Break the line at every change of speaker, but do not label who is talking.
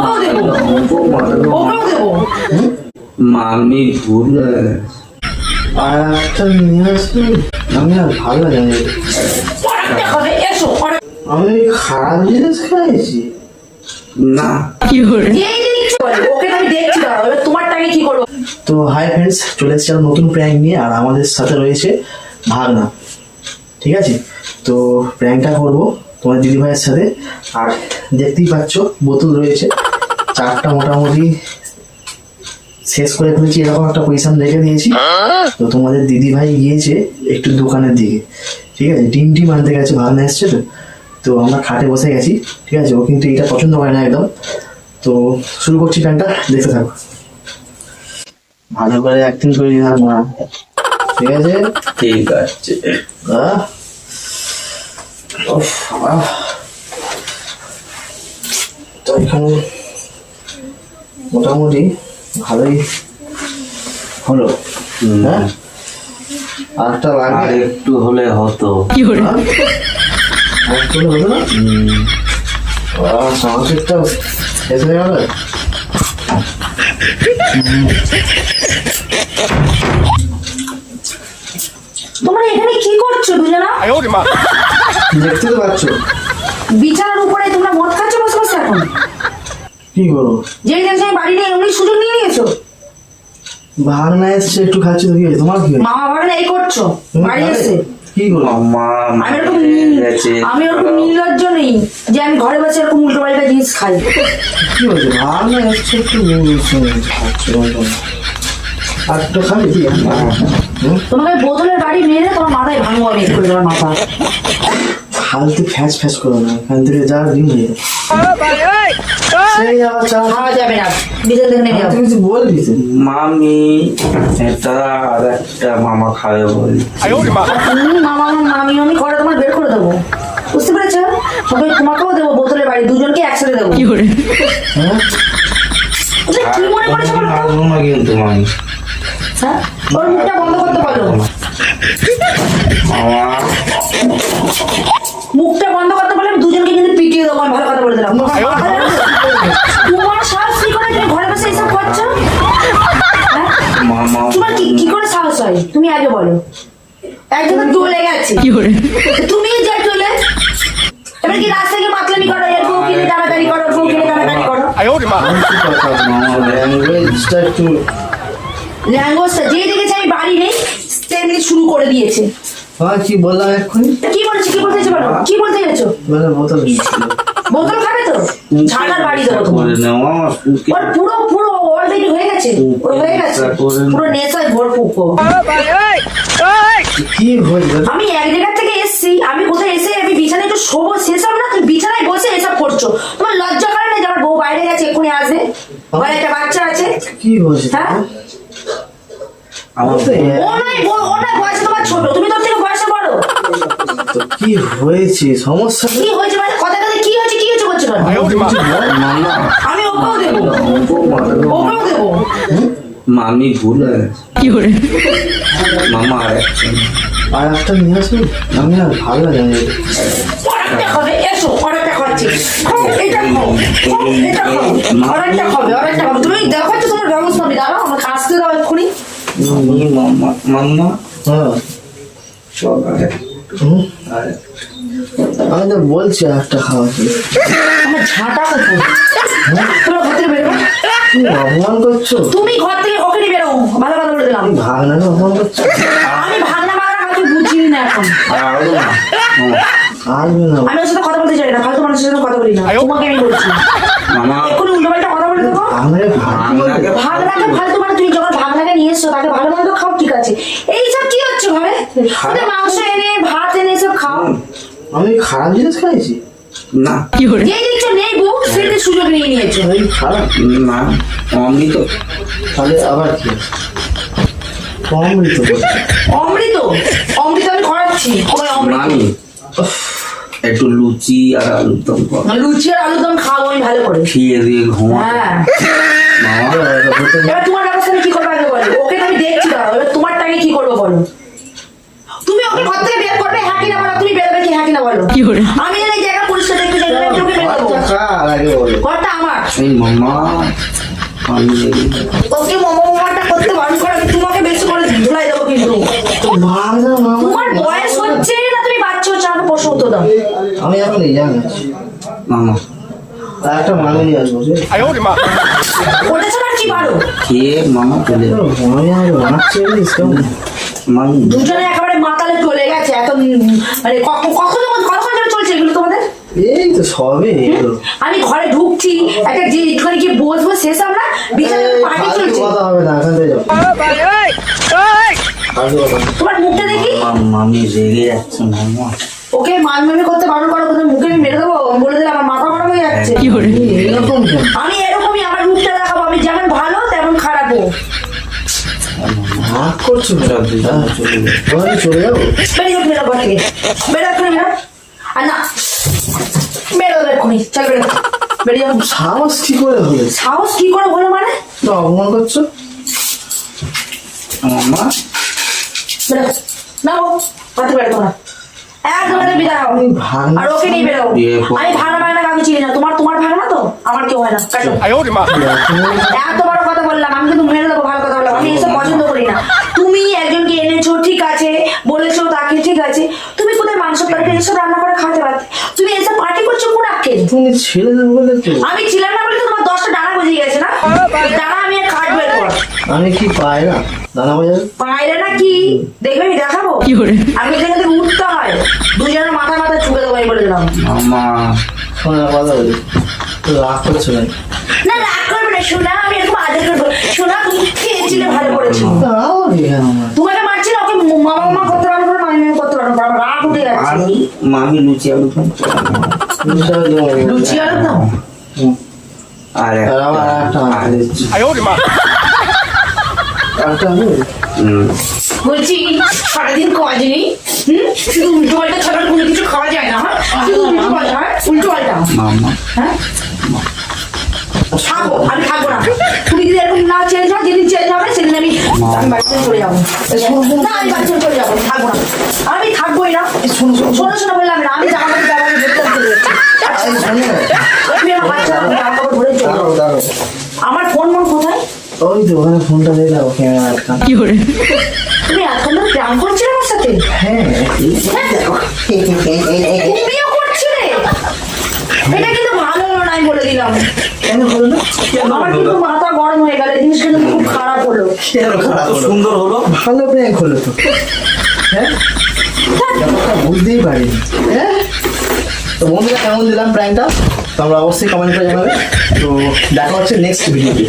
ওকেও দেবো। ওকেও দেবো।
মামি ভুল।
আর একটা নিয়ে আসবি? আমি আর ভালো লাগে না। এটা।
পরেরটা খাবে এসো
আমি খারাপ জিনিস খাইছি
না।
যেই দিচ্ছ ওকে আমি দেখছি দাঁড়াও তোমারটাকে কি করব?
তো হাই ফ্রেন্ডস চলে এসেছি আর নতুন প্র্যাঙ্ক নিয়ে আর আমাদের সাথে রয়েছে ভাগনা। ঠিক আছে? তো প্র্যাঙ্কটা করব তোমার দিদি ভাইয়ের সাথে। আর দেখতেই পাচ্ছ বোতল রয়েছে। চারটা মোটামুটি শেষ করে ফেলেছি এরকম একটা পজিশন রেখে দিয়েছি। তো তোমাদের দিদি ভাই গিয়েছে একটু দোকানের দিকে। ঠিক আছে? ডিম টিম আনতে গেছে ভাগনা এসছে তো তো আমরা খাটে বসে গেছি ঠিক আছে? ও কিন্তু এটা পছন্দ করে না একদম। তো শুরু করছি প্যান্টটা দেখতে থাকো। ভালো করে অ্যাক্টিং করে দিলাম না ঠিক আছে?
ঠিক আছে।
তো এখানে মোটামুটি ভালোই হলো। হ্যাঁ? আর লাগবে
একটু হলে হতো।
হ্যাঁ? আর একটু হলে না সংসারটা শেষ হয়ে গেল?
তোমরা এখানে কি করছ দুজনা
দেখতে তো পাচ্ছ।
বিছানার উপরে তোমরা মদ খাচ্ছ বসে বসে এখন?
কি করব?
যেই দিন তুমি বাড়ি নিয়ে এমনি সুযোগ নিয়ে নিয়েছো?
ভাগনা এসছে একটু খাচ্ছি তো কি হয়েছে? তোমার কি?
মামা ভাগ্নে এই করছ? বাড়ি
খাবে?
এসে
কি করব?
মামা
আমি এরকম নির্লজ্জ নেই যে আমি ঘরে বসে এরকম উল্টো পাল্টা জিনিস খাই।
কি হয়েছে? ভাগনা এসছে একটু আর খাবি? কি?
তোমাকে বোতলের বাড়ি মেরে তোমার মাথায় ভাঙবো আমি করে দেওয়ার মাথা।
ফালতু ফ্যাস ফ্যাস করো না এখান থেকে যা চা
খাওয়া যাবে না। বিছানা থেকে নেমে যাব।
কিছু বলবি
মামি এটা আর একটা মামা খাবে বলি
মামা মামি আমি ঘরে তোমার বের করে দেবো? বুঝতে পেরেছ? সবাই তোমাকেও দেবো বোতলের বাড়ি দুজনকে একসাথে দেবো।
হ্যাঁ?
কি মনে করেছ
না কিন্তু মামি।
হ্যাঁ? ওর মুখটা বন্ধ করতে বলো। মুখটা বন্ধ করতে বলে দুজনকে কিন্তু পিটিয়ে দেবো ভালো কথা বলে দিলাম। আগে বলো? একজন চলে গেছে। তুমি যা চলে। এবার কি রাস্তায় গিয়ে মাতলামি করো? এর বউ কিনে টানাটানি করো বউ কিনে টানাটানি করো।
ল্যাঙ্গুয়েজটা একটু
ল্যাঙ্গুয়েজটা যেই দেখেছে আমি বাড়ি নেই তেমনি শুরু করে দিয়েছে।
হ্যাঁ কি বললাম
তা কি বলেছে? কি বলতে চাইছো বলো? কি বলতে চাইছো?
বোতল
বোতল খাবে তো? ঝাড়ার বাড়ি দেবো তোমার। ওর পুরো পুরো অলরেডি হয়ে গেছে। ওর হয়ে গেছে। পুরো নেশায় ভরপুর আমি এক জায়গা থেকে এসেছি আমি কোথায় এসে আমি বিছানায় একটু শোবো? সেসব না তুমি বিছানায় বসে এসব করছ। তোমার লজ্জা করে না যে আমার বউ বাইরে গেছে এক্ষুনি আসবে? ঘরে একটা বাচ্চা আছে।
কি হয়েছে
হ্যাঁ?
আমার
তোমার ছোট। তুমি তোর থেকে বয়সে বড়।
কি হয়েছে? সমস্যা
কি হয়েছে মানে? কথা কথা কি হয়েছে কি হয়েছে কেন? আমি ওকেও দেবো। ওকেও দেবো।
মামি ভুল হয়ে গেছে। মামা আর একটা
হ্যাঁ।
আর একটা নিয়ে আসবি আমি আর ভালো লাগে না।
খাবে এসো অনেকটা খাচ্ছি এটা খাও খাও, এটা খাও। অনেকটা খাবে অনেকটা খাবে। তুমি দেখো তো তোমার ব্যবস্থা আমি দাঁড়াও আমাকে আসতে দাও এক্ষুনি।
মামি মামা মাম্মা।
হ্যাঁ।
চল আর।
হুম,
আর।
আমি তো বলছি একটা
আমার ঝাঁটা
অপমান করছ?
তুমি ঘর থেকে ওকে নিয়ে বেরো। ভালো কথা বলে দিলাম।
ভাগনাকে অপমান করছ?
আমি ভাগনা ভাগনা কাউকে বুঝিনি না এখন।
আসবে না।
আমি ওর সাথে কথা বলতে চাই না। ফালতু মানুষের সাথে কথা বলি না। তোমাকে আমি বলছি।
মামা।
এক্ষুনি উল্টো পাল্টা কথা বলে দেবো।
আমাকে ভাগ
আপনাকে
ভাগনাকে ফালতু মানে তুমি যখন ভাগনাকে নিয়ে এসছো তাকে ভালো মন্দ খাও ঠিক আছে। এইসব কি হচ্ছে ঘরে? মাংস এনে ভাত এনে এসব খাও।
আমি খারাপ জিনিস খাইছি?
না।
যেই দিচ্ছ নেই বউ সেটি সুযোগ নিয়ে নিয়েছো।
এই খারাপ?
না অমৃত।
তাহলে আবার কি? অমৃত।
অমৃত? অমৃত আমি করাচ্ছি। ওই অমৃত।
একটু লুচি আর আলুর দম
লুচি আর আলুর দম খাব আমি ভালো করে।
খেয়ে দিয়ে ঘুমা।
হ্যাঁ
মামা
এবার তোমার ব্যবস্থা আমি কি করব আগে বলো ওকে তো আমি দেখছি দাঁড়াও এবার তোমারটাকে কি করব বলো তুমি ওকে ঘর থেকে বের করবে হ্যাঁ কিনা বলো তুমি বেরোবে কি হ্যাঁ কিনা বলো আমি যেন এই জায়গা পরিষ্কার দেখতে চাই না, তোকে মেরে দেবো।
ঘরটা কার আগে বলো।
ঘরটা আমার।
এই মামা আমি রেগে গেছি।
তোকে মোমো মোমাটা করতে বারণ করে তোমাকে বেশি করে ধুলাই দেবো কিন্তু।
তো ভাগ না মামা
তোমার বয়স হচ্ছে না তুমি বাচ্চা হচ্ছে আমাকে প্রশ্ন উত্তর দাও।
আমি এখন এই জানি
মামা
একটা মামি নিয়ে আসব
ওটা ছাড়া কি পারো
কে মামা চলে
দুজনে একেবারে মাতালে চলে গেছে এত মানে কখন কখন চলছে এগুলো তোমাদের?
এই তো সবে
আমি ঘরে ঢুকছি একটা যে একটুখানি গিয়ে বসবো শেষ আমরা বিছানায়
ফালতু
চলছে।
কথা হবে না এখান থেকে।
তোমার মুখটা দেখি?
মামা রেগে যাচ্ছে মামা।
ওকে মান মামি করতে বারণ করো তোমার মুখে আমি মেরে দেবো বলে দিলে আমার মাথা গরম হয়ে যাচ্ছে।
এই, এরকম
আমি এরকমই আমার রূপটা দেখাবো আমি যেমন ভালো তেমন খারাপও
করছ
চলে যাবে।
বেরো বেরো বেরো আর না বেরো এক্ষুনি চল বেরো। বেরিয়ে যাও
সাহস কি করে হলে?
সাহস কি করে হলো মানে?
তো অপমান করছ?
মামা
বেরো। একদম বিদায় হও।
ভাঙ
আর ওকে নিয়ে বেরো। আমি ভাগনা কাউকে চিনি না। তোমার তোমার ভাগনা তো? আমার কেউ হয় না। কাটো। এত বড় কথা বললাম। আমি কিন্তু মেরে দেবো ভালো কথা বললাম। আমি এসব পছন্দ করি না। তুমি একজনকে এনেছো ঠিক আছে। বলেছ তাকে ঠিক আছে। তুমি কোথায় মাংস তরকারি এসব রান্না করে খাওয়াতে পারতে তুমি এসব পার্টি করছ কোন আক্কেল
তুমি ছেড়ে দেবো বলে তো
আমি ছিলাম না বলে তো তোমার দশটা ডানা বুঝে গেছে না ডানা আমি আর কাটবো এরপর
আমি কি পাই না দানা বাজার
পায়রে না কি দেখবে আমি দেখাবো কি করে আমি এখান থেকে উঠতে হয় দুজনের মাথা মাথা চুকে দেবো আমি বলে দিলাম
মামা
শোনার কথা বলি তো রাগ করছ না
না রাগ করবে না শোনা আমি এরকম আদর করব শোনা তুমি খেয়েছিলে ভালো করেছি তোমাকে মারছি না ওকে মামা মামা করতে পারব না মামি মামি করতে পারব না রাগ উঠে যাচ্ছে
আমি মামি লুচি আলু
লুচি আলু দাও
আর
আর আমার আর একটা
বলছি সারাদিন কাজনি হুম? শুধু উল্টো পাল্টা ছাড়া কোনো কিছু খাওয়া যায় না হ্যাঁ? শুধু উল্টো পাল্টা হ্যাঁ? উল্টো পাল্টা। হ্যাঁ? থাকো আমি থাকব না। তুমি যদি এরকম না চেঞ্জ যেদিন চেঞ্জ হবে সেদিন আমি চলে যাব। না আমি বাড়ি চলে যাব থাকব না। আমি থাকবোই না। শোনো শোনো। শোনো শোনো বললাম না আমি জামা কাপড় জামা কাপড় ধরতে চলে যাচ্ছি
এই শোনো
তুমি আমার বাচ্চা জামা কাপড় ধরে চলে যাও।
দাঁড়াও দাঁড়াও
আমার ফোন মন কোথায়
ওই তো ওখানে ফোনটা দিয়ে দাও ক্যামেরা আটকা
তুমি এখন তো প্রাণ করছিলে আমার সাথে?
হ্যাঁ
তুমিও করছিলে এটা কিন্তু ভালো হলো না আমি বলে দিলাম।
কেন হলো না?
আমার কিন্তু মাথা গরম হয়ে গেল জিনিসটা কিন্তু খুব খারাপ হলো।
কেন খারাপ
সুন্দর হলো।
ভালো প্র্যাঙ্ক হলো তো। হ্যাঁ? ব্যাপারটা বুঝতেই পারিনি। হ্যাঁ? তো বন্ধুরা কেমন দিলাম প্র্যাঙ্কটা তোমরা অবশ্যই কমেন্ট করে জানাবে। তো দেখা হচ্ছে নেক্সট ভিডিওতে